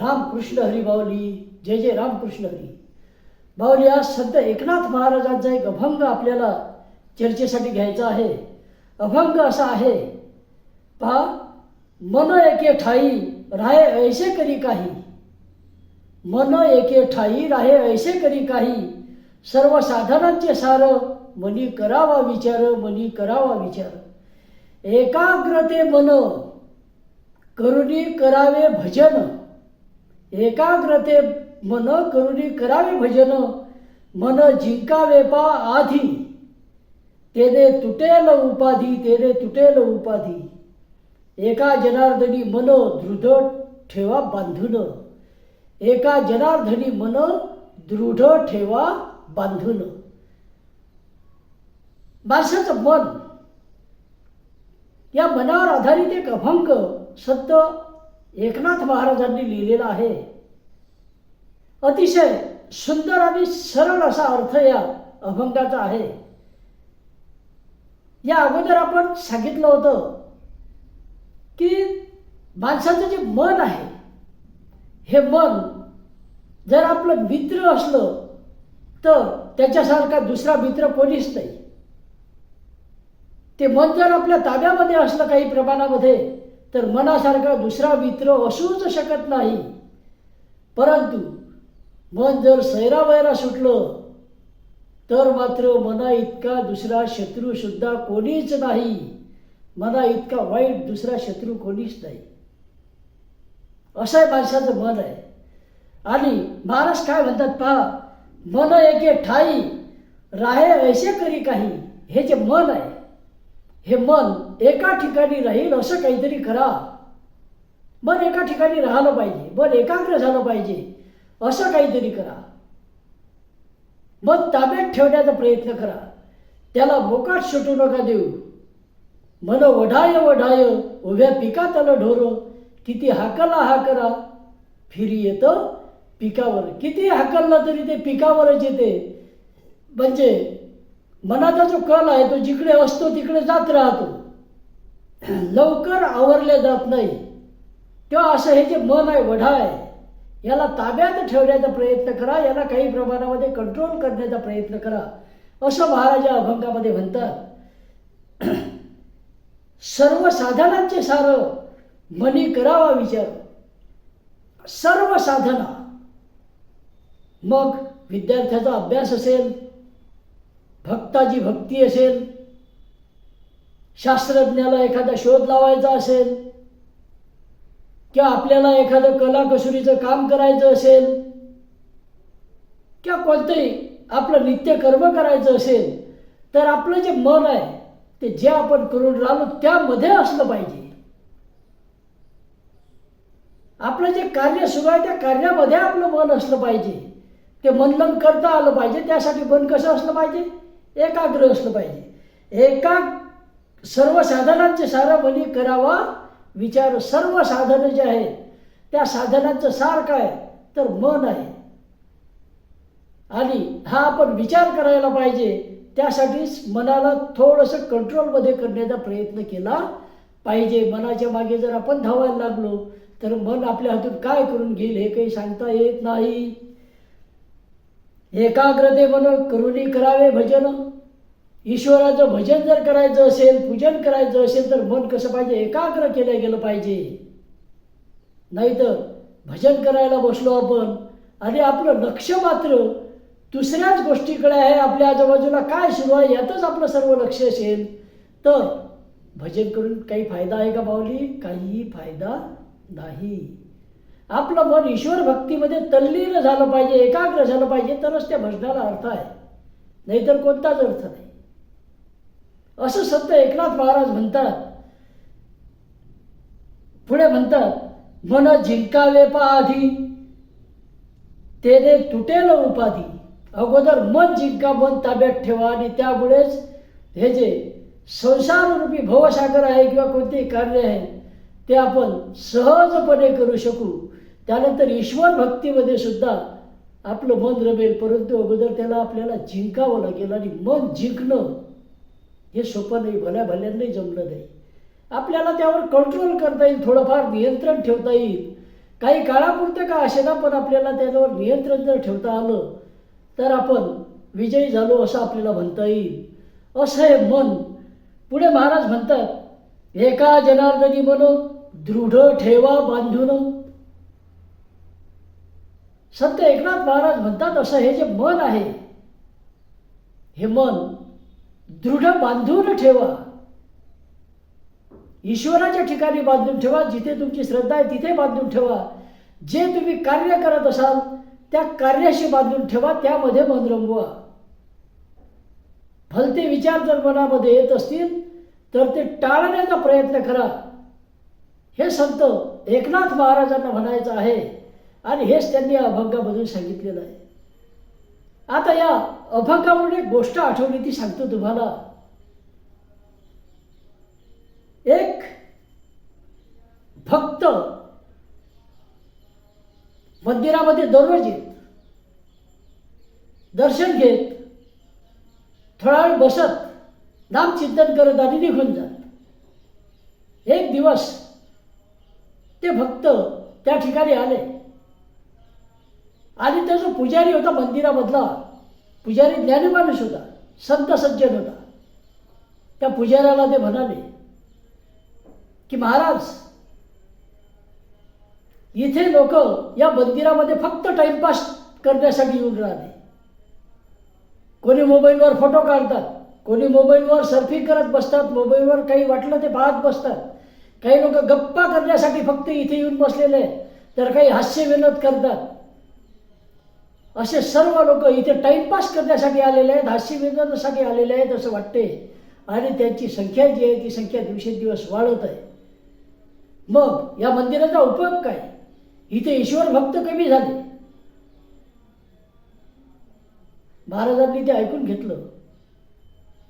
रामकृष्ण हरी बावली. जय जय रामकृष्ण हरी. बावली आज संत एकनाथ महाराजांचा एक अभंग आपल्याला चर्चेसाठी घ्यायचा आहे. अभंग असा आहे पहा मन एके ठाई राहे ऐसे करी काही. मन एके ठाई राहे ऐसे करी काही. सर्व साधनांचे सार मनी करावा विचार मनी करावा विचार. एकाग्रते मन करुणी करावे भजन. एकाग्रते मन करुणी करावे भजन मन जिंकावे पा आधी. तेने तुटेल उपाधी तेने तुटेल उपाधी. एका जनार्दनी मन दृढ ठेवा बांधून. एका जनार्दनी मन दृढ ठेवा बांधून. माणसाचं मन या मनावर आधारित एक अभंग सत्य एकनाथ महाराजांनी लिहिलेला आहे. अतिशय सुंदर आणि सरळ असा अर्थ या अभंगाचा आहे. या अगोदर आपण सांगितलं होतं की माणसाचं जे मन आहे हे मन जर आपलं मित्र असलं तर त्याच्यासारखा दुसरा मित्र कोणीच नाही. ते मन जर आपल्या ताब्यामध्ये असलं काही प्रमाणामध्ये तर मनासारखा दुसरा मित्र असूच शकत नाही. परंतु मन जर सैरावैरा सुटलं तर मात्र मना इतका दुसरा शत्रू सुद्धा कोणीच नाही. मना इतका वाईट दुसरा शत्रू कोणीच नाही. असं माणसाचं मन आहे. आणि महाराज काय म्हणतात पहा मन एके ठाई राहे ऐसे करी काही हे जे मन आहे हे मन एका ठिकाणी राहील असं काहीतरी करा. मन एका ठिकाणी राहिलं पाहिजे. मन एकाग्र झालं पाहिजे. असं काहीतरी करा. मन ताब्यात ठेवण्याचा प्रयत्न करा. त्याला मोकाट सुटू नका देऊ. मन वढाय वढाय उभ्या पिकातलं ढोर किती हाकला हा करा फिरी येतं. पिकावर किती हाकलला तरी ते पिकावरच येते. म्हणजे मनाचा जो कल आहे तो जिकडे असतो तिकडे जात राहतो. लवकर आवरले जात नाही. तेव्हा असं हे जे मन आहे वढा आहे याला ताब्यात ठेवण्याचा प्रयत्न करा याला काही प्रमाणामध्ये कंट्रोल करण्याचा प्रयत्न करा असं महाराज या अभंगामध्ये म्हणतात. सर्व साधनांचे सार मनी करावा विचार. सर्व साधना. मग विद्यार्थ्याचा अभ्यास असेल भक्ताची भक्ती असेल शास्त्रज्ञाला एखादा शोध लावायचा असेल किंवा आपल्याला एखादं कलाकसुरीचं काम करायचं असेल किंवा कोणतंही आपलं नित्य कर्म करायचं असेल तर आपलं जे मन आहे ते जे आपण करून राहिलो त्यामध्ये असलं पाहिजे. आपलं जे कार्य सुरू आहे त्या कार्यामध्ये आपलं मन असलं पाहिजे. ते मनलन करता आलं पाहिजे त्यासाठी मन कसं असलं पाहिजे? एकाग्र असलं पाहिजे. एका सर्व साधनांचे सारं मनी करावा विचार सर्व साधनं जे आहेत त्या साधनांचं सार काय? तर मन आहे. आणि हा आपण विचार करायला पाहिजे. त्यासाठीच मनाला थोडंसं कंट्रोलमध्ये करण्याचा प्रयत्न केला पाहिजे. मनाच्या मागे जर आपण धावायला लागलो तर मन आपल्या हातून काय करून घेईल हे काही सांगता येत नाही. एकाग्रते मन करुणी करावे भजन. ईश्वराचं भजन जर करायचं असेल पूजन करायचं असेल तर मन कसं पाहिजे? एकाग्र केलं गेलं पाहिजे. नाहीतर भजन करायला बसलो आपण आणि आपलं लक्ष मात्र दुसऱ्याच गोष्टीकडे आहे आपल्या आजूबाजूला काय सुरू आहे यातच आपलं सर्व लक्ष असेल तर भजन करून काही फायदा आहे का पावली काहीही फायदा नाही. आपलं मन ईश्वर भक्तीमध्ये तल्लीन झालं पाहिजे एकाग्र झालं पाहिजे तरच त्या भजनाला अर्थ आहे. नाहीतर कोणताच अर्थ नाही. असं सत्य एकनाथ महाराज म्हणतात. पुढे म्हणतात मन जिंकावे पा आधी तेने तुटेल उपाधी. अगोदर मन जिंका मन ताब्यात ठेवा आणि त्यामुळेच हे जे संसाररूपी भवसागर आहे किंवा कोणतेही कार्य आहे ते आपण सहजपणे करू शकू. त्यानंतर ईश्वर भक्तीमध्ये सुद्धा आपलं मन रमेल परंतु अगोदर त्याला आपल्याला जिंकावं लागेल आणि मन जिंकणं हे सोपं नाही भल्या भल्यांनाही जमलं नाही. आपल्याला त्यावर कंट्रोल करता येईल थोडंफार नियंत्रण ठेवता येईल. काही काळापुरतं का असेना पण आपल्याला त्याच्यावर नियंत्रण जर ठेवता आलं तर आपण विजयी झालो असं आपल्याला म्हणता येईल. असं हे मन. पुढे महाराज म्हणतात एका जनार्दनी मन दृढ ठेवा बांधून. संत एकनाथ महाराज म्हणतात असं हे जे मन आहे हे मन दृढ बांधून ठेवा. ईश्वराच्या ठिकाणी बांधून ठेवा जिथे तुमची श्रद्धा आहे तिथे बांधून ठेवा. जे तुम्ही कार्य करत असाल त्या कार्याशी बांधून ठेवा त्यामध्ये मन रंगवा. भलते विचार जर मनामध्ये येत असतील तर ते टाळण्याचा प्रयत्न करा. हे संत एकनाथ महाराजांना म्हणायचं आहे आणि हेच त्यांनी अभंगामधून सांगितलेलं आहे. आता या अभंगावरून एक गोष्ट आठवली ती सांगतो तुम्हाला. एक भक्त मंदिरामध्ये दररोज येत दर्शन घेत थोडा वेळ बसत नामचिंतन करत आणि निघून जात. एक दिवस ते भक्त त्या ठिकाणी आले. आणि तो जो पुजारी होता मंदिरामधला पुजारी ज्ञानी माणूस होता संत सज्जन होता. त्या पुजाऱ्याला ते म्हणाले की महाराज इथे लोक या मंदिरामध्ये फक्त टाइमपास करण्यासाठी येऊन राहिले. कोणी मोबाईलवर फोटो काढतात कोणी मोबाईलवर सर्फिंग करत बसतात मोबाईलवर काही वाटलं ते पाहत बसतात. काही लोक गप्पा करण्यासाठी फक्त इथे येऊन बसलेले आहेत तर काही हास्य विनोद करतात. असे सर्व लोक इथे टाइमपास करण्यासाठी आलेले आहेत हास्य विनोदासाठी आलेले आहेत असं वाटते. आणि त्यांची संख्या जी आहे ती संख्या दिवसेंदिवस वाढत आहे. मग या मंदिराचा उपयोग काय? इथे ईश्वर भक्त कमी झाले. महाराजांनी ते ऐकून घेतलं.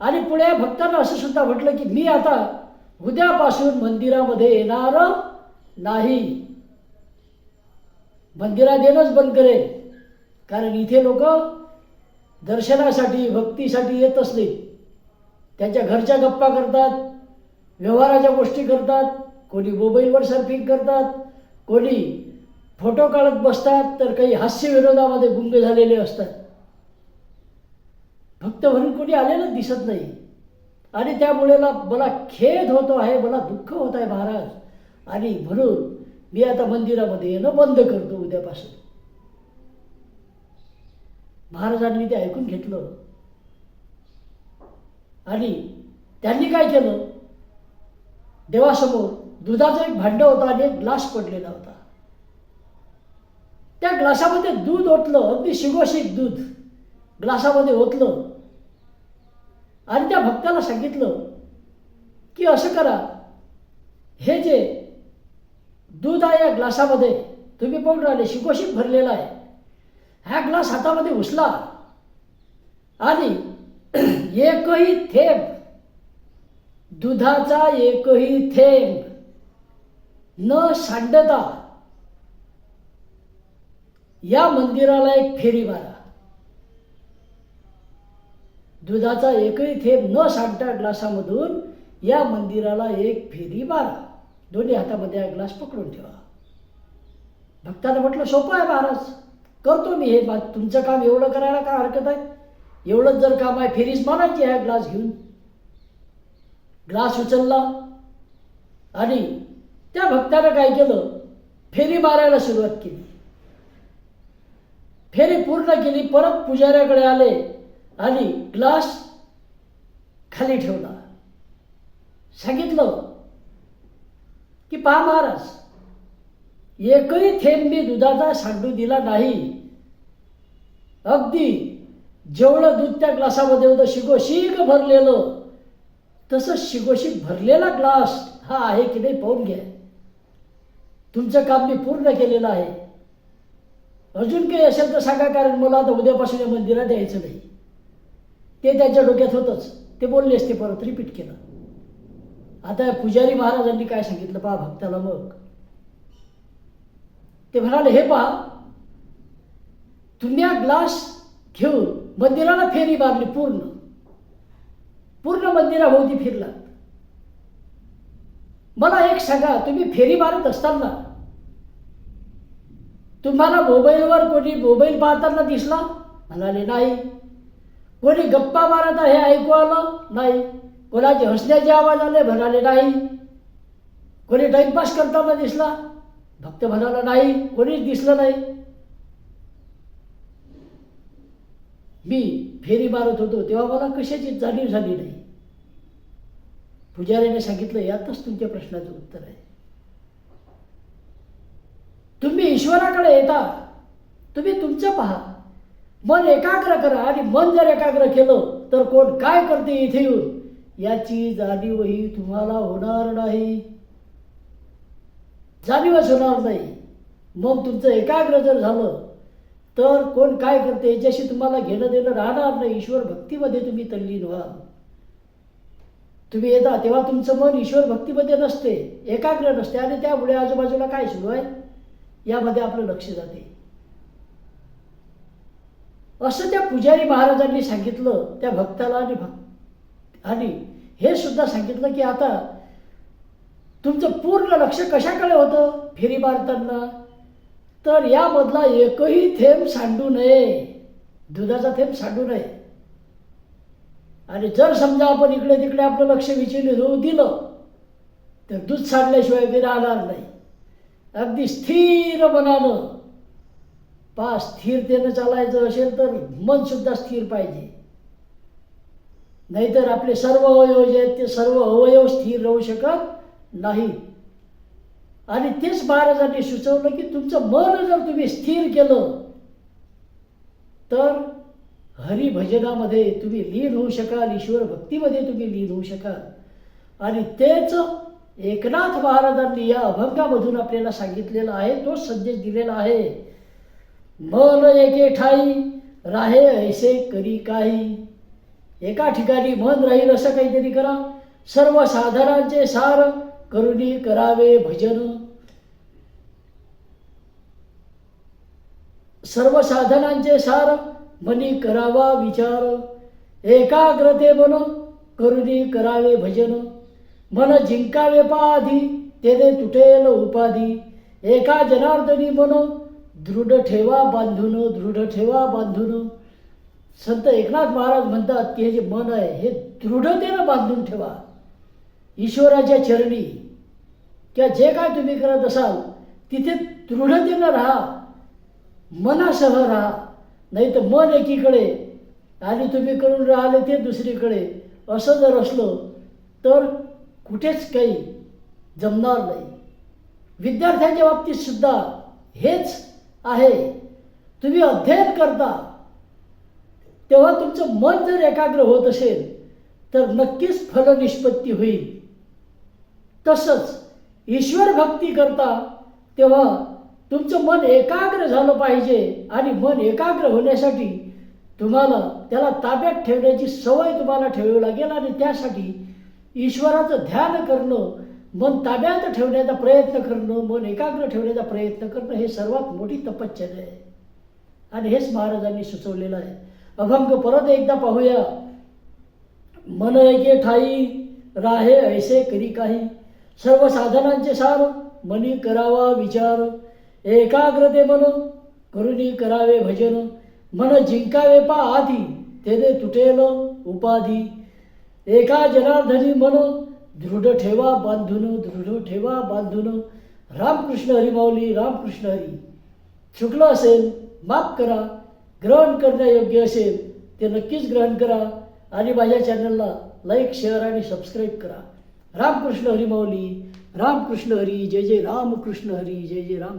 आणि पुढे भक्तांना असं सुद्धा म्हटलं की मी आता उद्यापासून मंदिरामध्ये येणार नाही. मंदिरात येणंच बंद करेल कारण इथे लोक दर्शनासाठी भक्तीसाठी येत असले. त्यांच्या घरच्या गप्पा करतात व्यवहाराच्या गोष्टी करतात कोणी मोबाईलवर सर्फिंग करतात कोणी फोटो काढत बसतात तर काही हास्यविनोदामध्ये गुंग झालेले असतात. भक्त म्हणून कोणी आलेलं दिसत नाही. आणि त्यामुळेला मला खेद होतो आहे मला दुःख होत आहे महाराज. आणि म्हणून मी आता मंदिरामध्ये येणं बंद करतो उद्यापासून. महाराजांनी ते ऐकून घेतलं. आणि त्यांनी काय केलं? देवासमोर दुधाचं एक भांड होतं आणि एक ग्लास पडलेला होता. त्या ग्लासामध्ये दूध ओतलं अगदी शिगोशिक दूध ग्लासामध्ये ओतलं. आणि त्या भक्ताला सांगितलं की असं करा हे जे दूध आहे या ग्लासामध्ये तुम्ही पाहून राहिले शिकोशिक भरलेला आहे. हा ग्लास हातामध्ये उचला. आणि एकही थेंब दुधाचा एकही थेंब न सांडता या मंदिराला एक फेरी मारा. दुधाचा एकही थेंब न सांडता ग्लासामधून या मंदिराला एक फेरी मारा. दोन्ही हातामध्ये हा ग्लास पकडून ठेवा. भक्तानं म्हटलं सोपं आहे महाराज. करतो मी हे बा तुमचं काम एवढं करायला काय हरकत आहे? एवढंच जर काम आहे फेरीस मानायची आहे ग्लास घेऊन. ग्लास उचलला आणि त्या भक्तानं काय केलं? फेरी मारायला सुरुवात केली. फेरी पूर्ण केली परत पुजाऱ्याकडे आले आणि ग्लास खाली ठेवला. सांगितलं की पहा महाराज एकही थेंब मी दुधाचा सांडू दिला नाही. अगदी जेवढं दूध त्या ग्लासामध्ये होतं शिगोशिक भरलेलं. तसं शिगोशिक भरलेला ग्लास हा आहे की नाही पाहून घ्या. तुमचं काम मी पूर्ण केलेलं आहे. अजून काही असेल तर सांगा कारण मला आता उद्यापासून या मंदिरात यायचं नाही. ते त्यांच्या डोक्यात होतंच. ते बोलले असते परत रिपीट केलं. आता पुजारी महाराजांनी काय सांगितलं पहा भक्ताला मग. ते म्हणाले हे पहा तुम्ही ग्लास घेऊन मंदिराला फेरी मारली पूर्ण. पूर्ण मंदिराभोवती फिरला. मला एक सांगा, तुम्ही फेरी मारत असताना तुम्हाला मोबाईलवर कोणी मोबाईल पाहताना दिसला? म्हणाले, नाही. कोणी गप्पा मारत आहे हे ऐकू आलं? नाही. कोणाचे हसण्याचे आवाज़ आले? म्हणाले, नाही. कोणी टाइमपास करताना दिसला? भक्त म्हणाला, नाही. कोणीच दिसलं नाही. फेरी मारत होतो तेव्हा मला कशाची जाणीव झाली नाही. पुजारीने सांगितलं यातच तुमच्या प्रश्नाचं उत्तर आहे. तुम्ही ईश्वराकडे येता तुम्ही तुमचं पहा. मन एकाग्र करा आणि मन जर एकाग्र केलं तर कोण काय करते इथे येऊन? याची जाणीवही तुम्हाला होणार नाही. जाणीवच होणार नाही. मग तुमचं एकाग्र जर झालं तर कोण काय करते? याच्याशी तुम्हाला घेणं देणं राहणार नाही. ईश्वर भक्तीमध्ये तुम्ही तल्लीन व्हा. तुम्ही येता तेव्हा तुमचं मन ईश्वर भक्तीमध्ये नसते एकाग्र नसते आणि त्यामुळे आजूबाजूला काय सुरू आहे? यामध्ये आपलं लक्ष जाते. असं त्या पुजारी महाराजांनी सांगितलं त्या भक्ताला आणि भक्त आणि हे सुद्धा सांगितलं की आता तुमचं पूर्ण लक्ष कशाकडे होतं? फेरी मारताना तर यामधला एकही थेंब सांडू नये. दुधाचा थेंब सांडू नये. आणि जर समजा आपण इकडे तिकडे आपलं लक्ष विचलित होऊ दिलं तर दूध सांडल्याशिवाय ते राहणार नाही. अगदी स्थिर मनानं पा स्थिरतेनं चालायचं असेल तर मन सुद्धा स्थिर पाहिजे. नाहीतर आपले सर्व अवयव जे आहेत ते सर्व अवयव स्थिर राहू शकत नाहीत. आणि तेच महाराजांनी सुचवलं की तुमचं मन जर तुम्ही स्थिर केलं तर हरिभजनामध्ये तुम्ही लीन होऊ शकाल ईश्वर भक्तीमध्ये तुम्ही लीन होऊ शकाल. आणि तेच एकनाथ महाराजांनी या अभंगामधून आपल्याला सांगितलेलं आहे तोच संदेश दिलेला आहे. मन एके ठाई राहे ऐसे करी काही. एका ठिकाणी मन राहील असं काहीतरी करा. सर्व साधारणांचे सार करुणी करावे भजन. सर्व साधनांचे सार मनी करावा विचार. एकाग्रते मन करुणी करावे भजन. मन जिंकावे पाधी तेने तुटेल उपाधी. एका जनार्दनी मन दृढ ठेवा बांधून दृढ ठेवा बांधून. संत एकनाथ महाराज म्हणतात की हे जे मन आहे हे दृढतेनं बांधून ठेवा. ईश्वराच्या चरणी किंवा जे काय तुम्ही करत असाल तिथे दृढतेनं राहा मनासह राहा. नाही तर मन एकीकडे आणि तुम्ही करून राहिले ते दुसरीकडे. असं जर असलं तर कुठेच काही जमणार नाही. विद्यार्थ्यांच्या बाबतीत सुद्धा हेच आहे. तुम्ही अध्ययन करता. तेव्हा तुमचं मन जर एकाग्र होत असेल तर नक्कीच फलनिष्पत्ती होईल. तसंच ईश्वर भक्ती करता तेव्हा तुमचं मन एकाग्र झालं पाहिजे आणि मन एकाग्र होण्यासाठी तुम्हाला त्याला ताब्यात ठेवण्याची सवय तुम्हाला ठेवावी लागेल आणि त्यासाठी ईश्वराचं ध्यान करणं मन ताब्यात ठेवण्याचा प्रयत्न करणं मन एकाग्र ठेवण्याचा प्रयत्न करणं हे सर्वात मोठी तपश्चर्या आहे. आणि हेच महाराजांनी सुचवलेलं आहे. अभंग परत एकदा पाहूया. मन एके ठाई राहे ऐसे करी काही. सर्व साधनांचे सार मनी करावा विचार एकाग्रते मन करुणी करावे भजन मन जिंकावे पा आधी तेने तुटेल उपाधी. एका जनार्दनी मन दृढ ठेवा बांधून दृढ ठेवा बांधून. रामकृष्ण हरिमावली रामकृष्ण हरी. चुकलं असेल माफ करा. ग्रहण करण्यायोग्य असेल ते नक्कीच ग्रहण करा. आणि माझ्या चॅनलला लाईक शेअर आणि सबस्क्राईब करा. रामकृष्ण हरी माऊली रामकृष्ण हरी जय जय रामकृष्ण हरी जय जय राम